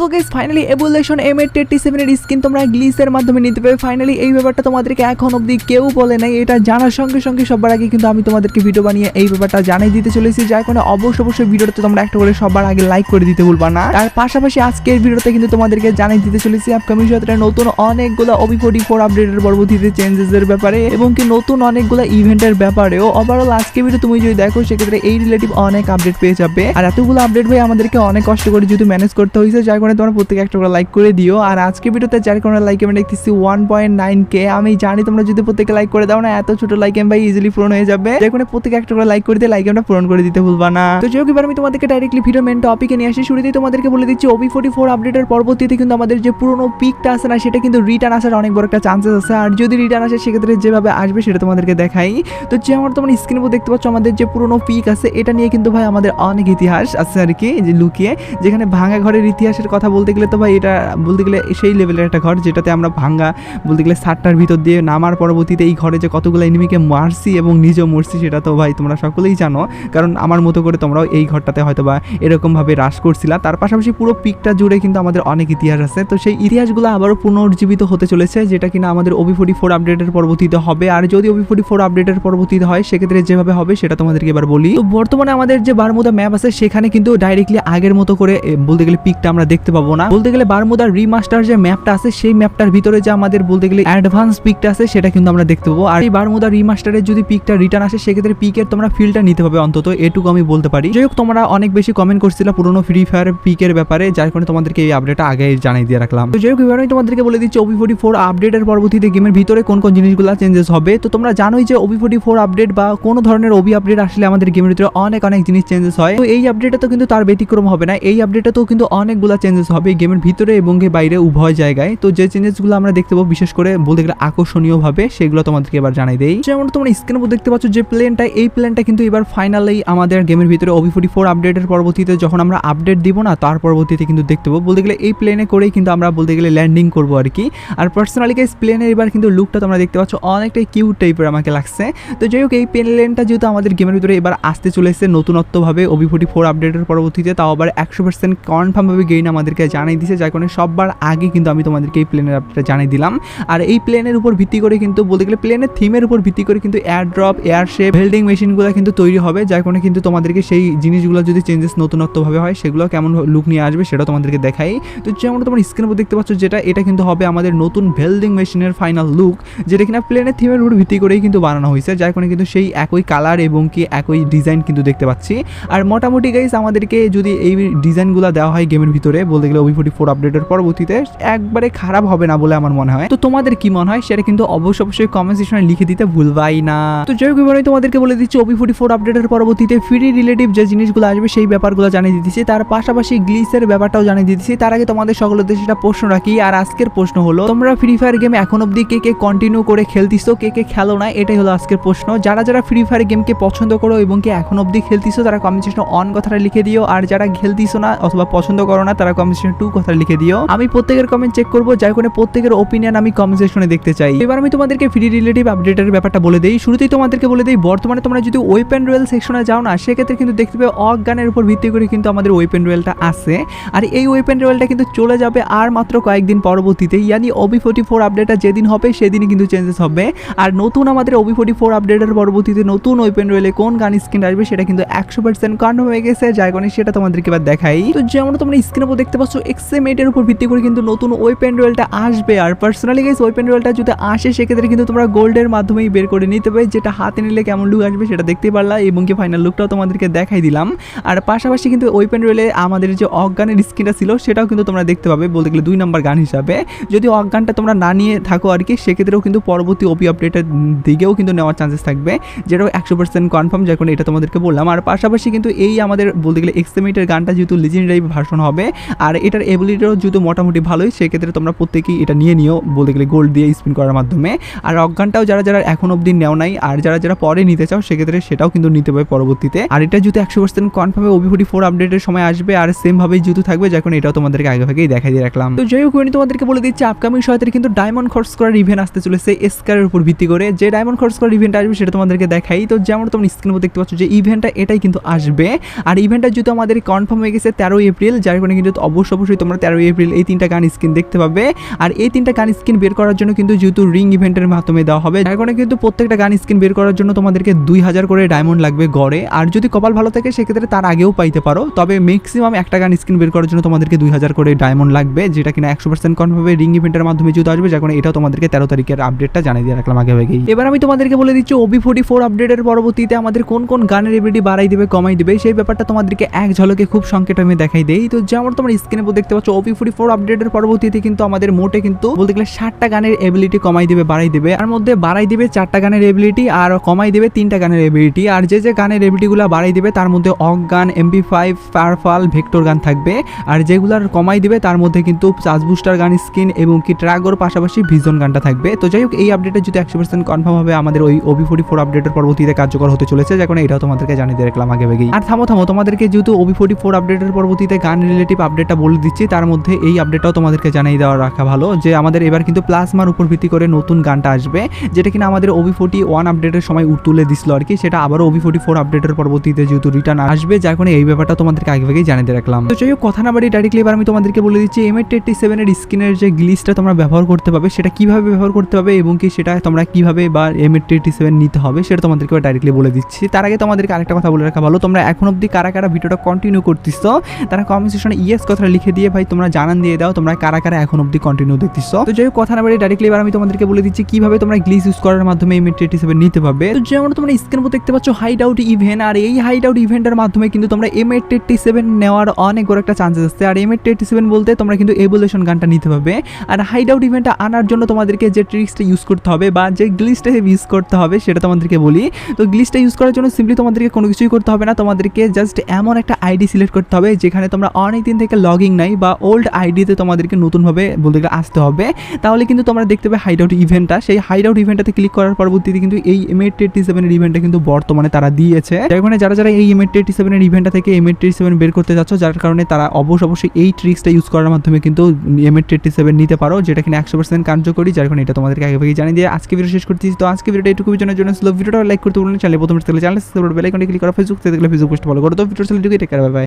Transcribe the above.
So guys finally evolution M টেটি সেভেনের skin তোমরা গ্লিসের মাধ্যমে নিতে পারবে। ফাইনালি এই ব্যাপারটা তোমাদেরকে এখন অবধি কেউ বলে নাই। এটা জানার সঙ্গে সঙ্গে সবার আগে কিন্তু আমি তোমাদেরকে ভিডিও বানিয়ে এই ব্যাপারটা জানিয়ে দিতে চলেছি। যার কারণে অবশ্যই ভিডিওতে তোমরা একটা করে সবার আগে লাইক করে দিতে না। পাশাপাশি আজকের ভিডিওতে কিন্তু তোমাদেরকে জানিয়ে দিতে চলেছি আপকামিং নতুন অনেকগুলো ফোর্টি ফোর আপডেটের পরবর্তীতে চেঞ্জেসের ব্যাপারে এবং কি নতুন অনেকগুলো ইভেন্টের ব্যাপারেও। ওভারঅল আজকে ভিডিও তুমি যদি দেখো, সেক্ষেত্রে এই রিলেটিভ অনেক আপডেট পেয়ে যাবে। আর এতগুলো আপডেট ভাই আমাদেরকে অনেক কষ্ট করে যদি ম্যানেজ করতে হয়েছে, যার কারণে তোমরা প্রত্যেকে একটা করে লাইক করে দিও। আর আজকে ভিডিওতে যার কারণে লাইক আমি দেখতেছি ওয়ান পয়েন্ট নাইন কে আমি জানি তোমরা যদি প্রত্যেকে লাইক করে দাও না, এত ছোট লাইক এম ভাই ইজিলি পূরণ হয়ে যাবে। যার কারণে প্রত্যেকে একটা করে লাইক করে দিয়ে লাইক আমরা পূরণ করে দিতে ভুলবা না। তো যেহেতু এবার আমি তোমাদেরকে ডাইরেক্টলি ভিডিও মেন টপিকে নিয়ে আসি। শুরুতেই তোমাদেরকে বলে দিচ্ছি ওবি ফোর্টি ফোর আপডেটের পরবর্তীতে কিন্তু আমাদের যে পুরনো পিকটা আছে না, সেটা কিন্তু রিটার্ন আসার অনেক বড় একটা চান্সেস আছে। আর যদি রিটার্ন আসে, সেক্ষেত্রে যেভাবে আসবে, সেটা তোমাদেরকে দেখাই। তো যে আমার তোমার স্ক্রিনের উপর দেখতে পাচ্ছ, আমাদের যে পুরনো পিক আছে, এটা নিয়ে কিন্তু ভাই আমাদের অনেক ইতিহাস আছে আর কি যে লুকিয়ে। যেখানে ভাঙা ঘরের ইতিহাসের কথা বলতে গেলে তো ভাই এটা বলতে গেলে সেই লেভেলের একটা ঘর যেটাতে আমরা ভাঙ্গা, বলতে গেলে সাতটার ভিতর দিয়ে নামার পরবর্তীতে এই ঘরে যে কতগুলো এনিমিকে মারছি এবং নিজেও মরছি সেটা তো ভাই তোমরা সকলেই জানো। কারণ আমার মতো করে তোমরাও এই ঘরটাতে হয়তো বা এরকমভাবে হ্রাস করছিলা। তার পাশাপাশি পুরো পিকটা জুড়ে কিন্তু আমাদের অনেক ইতিহাস আছে। তো সেই ইতিহাসগুলো আবারও পুনর্জীবিত হতে চলেছে, যেটা কিনা আমাদের ওবি ফোর্টি ফোর আপডেটের পরবর্তীতে হবে। আর যদি ওবি ফোর্টি ফোর আপডেটের পরবর্তীতে হয়, সেক্ষেত্রে যেভাবে হবে সেটা তোমাদেরকে এবার বলি। তো বর্তমানে আমাদের যে বারমুদা ম্যাপ আছে, সেখানে কিন্তু ডাইরেক্টলি আগের মতো করে বলতে গেলে পিকটা আমরা পাবো না। বলতে গেলে বারমুদার রিমাস্টার যে ম্যাপটা আছে, সেই ম্যাপটার ভিতরে যে আমাদের বলতে গেলে অ্যাডভান্স পিকটা আছে, সেটা কিন্তু আমরা দেখতে পাবো। আর এই বারমুদা রিমাস্টারের যদি পিকটা রিটার্ন আসে, সেক্ষেত্রে পিকের তোমরা ফিলটা নিতে পাবে অন্তত, এটুকু আমি বলতে পারি। যাই হোক, তোমরা অনেক বেশি কমেন্ট করছিলে পুরোনো ফ্রি ফায়ার পিকের ব্যাপারে, যার কারণে তোমাদেরকে এই আপডেটটা আগে জানিয়ে দিয়ে রাখলাম। তো যাই হোক আমি তোমাদেরকে বলে দিচ্ছি ওবি ফোর্টি ফোর আপডেটের পরবর্তীতে গেমের ভিতরে কোন কোন জিনিসগুলো চেঞ্জেস হবে। তো তোমরা জানোই যে ওবি ফোর্টি ফোর আপডেট বা কোনো ধরনের ওবি আপডেট আসলে আমাদের গেমের ভিতরে অনেক অনেক জিনিস চেঞ্জেস হয়। তো এই আপডেটটা তো কিন্তু তার ব্যতিক্রম হবে না। এই আপডেটে তো কিন্তু অনেকগুলো চেঞ্জেস হবে গেমের ভিতরে এবং বাইরে উভয় জায়গায়। তো যে চেঞ্জেসগুলো আমরা দেখতে পাবো, বিশেষ করে বলতে গেলে আকর্ষণীয়ভাবে, সেগুলো তোমাদেরকে এবার জানাই দেই। যেমন তোমরা স্ক্রিনের উপর দেখতে পাচ্ছ যে প্লেনটা এই প্লেনটা কিন্তু এবার ফাইনালি আমাদের গেমের ভিতরে ওবি ফোর্টি ফোর আপডেটের পরবর্তীতে যখন আমরা আপডেট দিব না, তার পরবর্তীতে কিন্তু দেখতে পাবো। বলতে গেলে এই প্লেনে করেই কিন্তু আমরা বলতে গেলে ল্যান্ডিং করব আর কি। আর পার্সোনালি গাইস প্লেনের এবার কিন্তু লুকটা তোমরা দেখতে পাচ্ছ অনেকটাই কিউট টাইপের আমাকে লাগছে। তো যাই হোক, এই প্লেনটা যেহেতু আমাদের গেমের ভিতরে এবার আসতে চলেছে নতুনত্বভাবে ওবি ফোর্টি ফোর আপডেটের পরবর্তীতে, তাও আবার একশো পার্সেন্ট কনফার্মভাবে গেইন আমাদেরকে জানিয়ে দিছে, যার কারণে সববার আগে কিন্তু আমি তোমাদেরকে এই প্লেনের আপডেটটা জানিয়ে দিলাম। আর এই প্লেনের উপর ভিত্তি করে কিন্তু বলতে গেলে প্লেনের থিমের উপর ভিত্তি করে কিন্তু air drop air shape building মেশিনগুলো কিন্তু তৈরি হবে, যার কারণে কিন্তু তোমাদেরকে সেই জিনিসগুলো যদি চেঞ্জেস নতুনত্বভাবে হয়, সেগুলো কেমন লুক নিয়ে আসবে সেটা তোমাদেরকে দেখাই। তো যেমন তোমার স্ক্রিনের উপর দেখতে পাচ্ছ যেটা, এটা কিন্তু হবে আমাদের নতুন ভেল্ডিং মেশিনের ফাইনাল লুক যেটা কিনা প্লেনের থিমের উপর ভিত্তি করেই কিন্তু বানানো হয়েছে, যার কারণে কিন্তু সেই একই কালার এবং কি একই ডিজাইন কিন্তু দেখতে পাচ্ছি। আর মোটামুটি গাইস আমাদেরকে যদি এই ডিজাইনগুলো দেওয়া হয় গেমের ভিতরে বলতে গেলে ওবি ফোর্টি ফোর আপডেটের পরবর্তীতে একবারে খারাপ হবে না বলে আমার মনে হয়। তো তোমাদের কি মনে হয়? সেটা কিন্তু অবশ্যই অবশ্যই কমেন্ট সেকশনে লিখে দিতে ভুলবাই না। তো যাই হোক তোমাদেরকে বলে দিচ্ছি ওবি ফোর্টি ফোর আপডেটের পরবর্তীতে ফ্রি রিলেটিভ যে জিনিসগুলো আসবে, সেই ব্যাপারগুলো জানিয়ে দিতেছি। তার পাশাপাশি গ্লিসের ব্যাপারটাও জানিয়ে দিতেছি। তার আগে তোমাদের সকলের দেশে একটা প্রশ্ন রাখি, আর আজকের প্রশ্ন হলো, তোমরা ফ্রি ফায়ার গেম এখন অব্দি কে কে কন্টিনিউ করে খেলতিছো, কে কে খেলো না, এটাই হলো আজকের প্রশ্ন। যারা যারা ফ্রি ফায়ার গেমকে পছন্দ করো এবং কে এখন অব্দি খেলতিছো, তারা কমেন্ট সেকশনে অন কথাটা লিখে দিও। আর যারা খেলতিছো না অথবা পছন্দ করো না, তারা কমেন্ট টু কথা লিখে দিও। আমি প্রত্যেকের কমেন্ট চেক করব, যার করে প্রত্যেকের ওপিনিয়ন আমি কমেন্ট সেকশনে দেখতে চাই। এবার আমি তোমাদেরকে ফ্রি রিলেটিভ আপডেটের ব্যাপারটা বলে দেই। শুরুতেই তোমাদেরকে বলে দেই, বর্তমানে তোমরা যদি ওয়েপেন রয়েল সেকশনে যাও না, সেক্ষেত্রে কিন্তু দেখতে পাবে অক উপর ভিত্তি করে কিন্তু আমাদের ওয়েপেন রয়েলটা আছে। আর এই ওয়েপেন রয়েলটা কিন্তু চলে যাবে আর মাত্র কয়েকদিন পরবর্তীতে। ইয়ানি ওবি ফোর্টি ফোর আপডেটটা যেদিন হবে, সেদিনই কিন্তু চেঞ্জেস হবে। আর নতুন আমাদের ওবি ফোর্টি ফোর আপডেটের পরবর্তীতে নতুন ওয়েপেন রয়েলে কোন গান স্ক্রিন আসবে, সেটা কিন্তু একশো পার্সেন্ট কনফার্ম হয়ে গেছে। যার কারণে সেটা তোমাদেরকে এবার দেখাই। তো যেমন তোমরা স্ক্রিনের উপর দেখতে পাচ্ছ এক্সএমএটের উপর ভিত্তি করে কিন্তু নতুন ওয়েপেন রয়েলটা আসবে। আর পার্সোনালি গাইস ওয়েপেন রয়েলটা যদি আসে, সেক্ষেত্রে কিন্তু তোমরা গোল্ডের মাধ্যমেই বের করে নিতে পারবে। যেটা হাতে নিলে কেমন লুক আসবে সেটা দেখতে পারলা, এবং কি ফাইনাল লুকটাও তোমাদেরকে দেখাই দিলাম। আর পাশাপাশি কিন্তু ওয়েপেন রয়েলে আমাদের যে অজ্ঞানের স্ক্রিনটা ছিল, সেটাও কিন্তু তোমরা দেখতে পাবে, বলতে গেলে দুই নম্বর গান হিসাবে। যদি অজ্ঞানটা তোমরা না নিয়ে থাকো আর কি, সেক্ষেত্রেও কিন্তু পরবর্তী ওপি আপডেটের দিকেও কিন্তু নেওয়ার চান্সেস থাকবে। যেটাও একশো পার্সেন্ট কনফার্ম কারণে এটা তোমাদেরকে বললাম। আর পাশাপাশি কিন্তু এই আমাদের, বলতে গেলে এক্সটেমিটের গানটা যেহেতু লিজেন্ডারি ভার্সন হবে আর এটার এবিলিটিও যেহেতু মোটামুটি ভালোই, সেক্ষেত্রে তোমরা প্রত্যেকেই এটা নিয়ে নিও। বলতে গেলে গোল্ড দিয়ে স্পিন করার মাধ্যমে। আর অজ্ঞানটাও যারা যারা এখন অবধি নেও নাই, আর যারা যারা পরে নিতে চাও, সেক্ষেত্রে সেটাও কিন্তু নিতে পারবে পরবর্তীতে। আর এটা যেহেতু একশো পার্সেন্ট কনফার্মে ওবি ফোর্টি ফোর আপডেটের সময় আসবে, আর সেম ভাবেই যেহেতু থাকবে যখন এটাও তোমাদেরকে আগে ভাগেই দেখাই দিয়ে রাখলাম। তো যাই হোক তোমাদেরকে বলে দিচ্ছি আপকামিং সময়তে কিন্তু ডায়মন্ড খরচ করার ইভেন্ট আসতে চলেছে এসকারের উপর ভিত্তি করে। যে ডায়মন্ড খরচ করার ইভেন্ট আসবে, সেটা তোমাদেরকে দেখাই। তো যেমন তোমরা স্ক্রিনের উপর দেখতে পাচ্ছ যে ইভেন্টটা এটাই কিন্তু আসবে। আর ইভেন্টটা যেহেতু আমাদের কনফার্ম হয়ে গেছে তেরোই এপ্রিল যার কারণে কিন্তু অবশ্যই অবশ্যই তোমরা তেরোই এপ্রিল এই তিনটা গান স্কিন দেখতে পাবে। আর এই তিনটা গান স্কিন বের করার জন্য কিন্তু যেহেতু রিং ইভেন্টের মাধ্যমে দেওয়া হবে যার কারণে কিন্তু প্রত্যেকটা গান স্কিন বের করার জন্য তোমাদেরকে দুই হাজার করে ডায়মন্ড লাগবে গড়ে। আর যদি কপাল ভালো থাকে, সেক্ষেত্রে তার আগেও পাইতে পারো। তবে ম্যাক্সিমাম একটা গান স্কিন বের করার জন্য তোমাদেরকে দুই হাজার করে ডায়মন্ড লাগবে, যেটা কিনা একশো পার্সেন্ট কনফার্ম রিং ইভেন্টের মাধ্যমে যেহেতু আসবে কারণে এটাও তোমাদেরকে তেরো তারিখের আপডেটটা জানিয়ে দিয়ে রাখলাম আগে আগেই। এবার আমি তোমাদেরকে বলে দিচ্ছি ওবি ফোর্টি ফোর আপডেটের পরবর্তীতে আমাদের কোন কোন গানের এবিলিটি বাড়াই দেবে, কমাই দিবে, সেই ব্যাপারটা তোমাদেরকে এক ঝলকে খুব সংক্ষেপে আমি দেখাই দেই। তো যেমন তোমরা স্ক্রিনে দেখতে পাচ্ছ ওবি ফোর্টি ফোর আপডেটের পরবর্তীতে কিন্তু আমাদের মোটে কিন্তু বলতে গেলে ষাটটা গানের এবিলিটি কমাই দিবে, বাড়াই দিবে। আর মধ্যে বাড়াই দিবে চারটা গানের এবিলিটি আর কমাই দিবে তিনটা গানের এবিলিটি আর যে যে গানের এবিলিটিগুলো বাড়াই দিবে, তার মধ্যে অক গান এমবি ফাইভ পারফাল ভেক্টর গান থাকবে। আর যেগুলার কমাই দিবে, তার মধ্যে কিন্তু চার্জ বুস্টার গান স্কিন এবং কি ট্রাগোর পাশাপাশি ভিজন গানটা থাকবে। তো যাই হোক, এই আপডেটে যদি একশো পার্সেন্ট কনফার্ম হবে, আমাদের ওই ওবি ফোর্টি ফোর আপডেটের পরবর্তীতে কার্যকর হতে চলেছে। যখন এটাও তোমাদেরকে জানিয়ে রাখলাম আগে আগেই। আর থামো থামো, তোমাদেরকে যেহেতু ওবি ফোর্টি ফোর আপডেটের পরবর্তীতে গান রিলেটিভ আপডেটটা বলে দিচ্ছি। তার মধ্যে এই আপডেটটাও তোমাদেরকে জানিয়ে দেওয়া রাখা ভালো যে আমাদের এবার কিন্তু প্লাজমার উপর ভিত্তি করে নতুন গানটা আসবে, যেটা কিনা আমাদের ওবি ফোর্টি ওয়ান আপডেটের সময় তুলে দিছিল আর কি। সেটা আবারও ওবি ফোর্টি ফোর আপডেটের পরবর্তীতে যেহেতু রিটার্ন আসবে, যার কারণে এই ব্যাপারটা তোমাদেরকে আগে জানিয়ে রাখলাম। তো যাই হোক, কথা না বাড়ি ডাইরেক্টলি এবার আমি তোমাদেরকে বলে দিচ্ছি এম এইটটি সেভেনের স্ক্রিনের যে গ্লিসটা তোমরা ব্যবহার করতে পারবে, সেটা কীভাবে ব্যবহার করতে হবে এবং কি সেটা তোমরা কীভাবে বা এম এইটটি সেভেন নিতে হবে, সেটা তোমাদেরকে ডাইরেক্টলি বলে দিচ্ছি। তার আগে তোমাদেরকে আরেকটা কথা বলে রাখা ভালো, তোমরা এখন অবধি কারা কারা ভিডিওটা কন্টিনিউ করতেছ, তারা কমেন্ট সেকশনে ইয়েস কথাটা লিখে দিয়ে, ভাই, তোমরা জানান দিয়ে দাও, তোমরা কারা কারা এখন অব্দি কন্টিনিউ দেখতেছ? তো যাই হোক, কথা না বাড়ি ডাইরেক্টলি এবার আমি তোমাদেরকে বলে দিচ্ছি কীভাবে তোমরা গ্লিস ইউজ করার মাধ্যমে এম এইটটি সেভেন নিতে পারবে। তো যেমন তোমরা স্ক্রিন দেখতে পাচ্ছ হাইড আউট ইভেন্ট আর এই হাইড আউট ইভেন্টের মাধ্যমে কিন্তু তোমরা এম এইটটি সেভেন নেওয়ার অনেক বড় একটা চান্সেস আছে। আর এম এইটটি সেভেন বলতে তোমরা কিন্তু এভলিউশন গানটা নিতে পারবে। আর হাইড আউট ইভেন্টটা আনার জন্য তোমাদেরকে যে ট্রিক্সটা ইউজ করতে হবে বা যে গ্লিসটা ইউজ করতে হবে সেটা তোমাদেরকে বলি। তো গ্লিসটা ইউজ করার জন্য সিম্পলি তোমাদেরকে কোনো কিছুই করতে হবে না, তোমাদেরকে জাস্ট এমন একটা আইডি সিলেক্ট করতে হবে যেখানে তোমরা অনেক দিন থেকে লগিং নাই বা ওল্ড আইডিতে তোমাদেরকে নতুনভাবে বলতে গেলে আসতে হবে, তাহলে কিন্তু তোমরা দেখতে পাবে হাইড আউট ইভেন্টটা সেই হাইড আউট ইভেন্টটাতে ক্লিক করার পরবর্তীতে কিন্তু এই এম এইট এইটটি সেভেনের ইভেন্টটা কিন্তু বর্তমানে তারা দিয়েছে। যার কারণে যারা যারা এই এম এইট এইটটি সেভেনের ইভেন্টটা থেকে এম এইট সেভেন বের করতে যাচ্ছ যার কারণে তারা অবশ্য অবশ্যই এই ট্রিক্সটা ইউজ করার মাধ্যমে কিন্তু এম এইট এইটটি সেভেন নিতে পারো, যেটা কিনা একশো পার্সেন্ট কার্যকরী, যার কারণে এটা তোমাদেরকে আগে ভাগে জানিয়ে দিয়ে আজকে ভিডিও শেষ করতেছি। তো আজকে ভিডিওটা একটু জন্য জন্য ভিডিওটা লাইক করতে বলুন চ্যানেল প্রথম চ্যানেল সাবস্ক্রাইব বেল আইকনে ক্লিক করা ফেসবুক থেকে ফেসবুক পোস্ট ফলো করো। তো ভিডিও চ্যানেলটিকে টেক করে বাই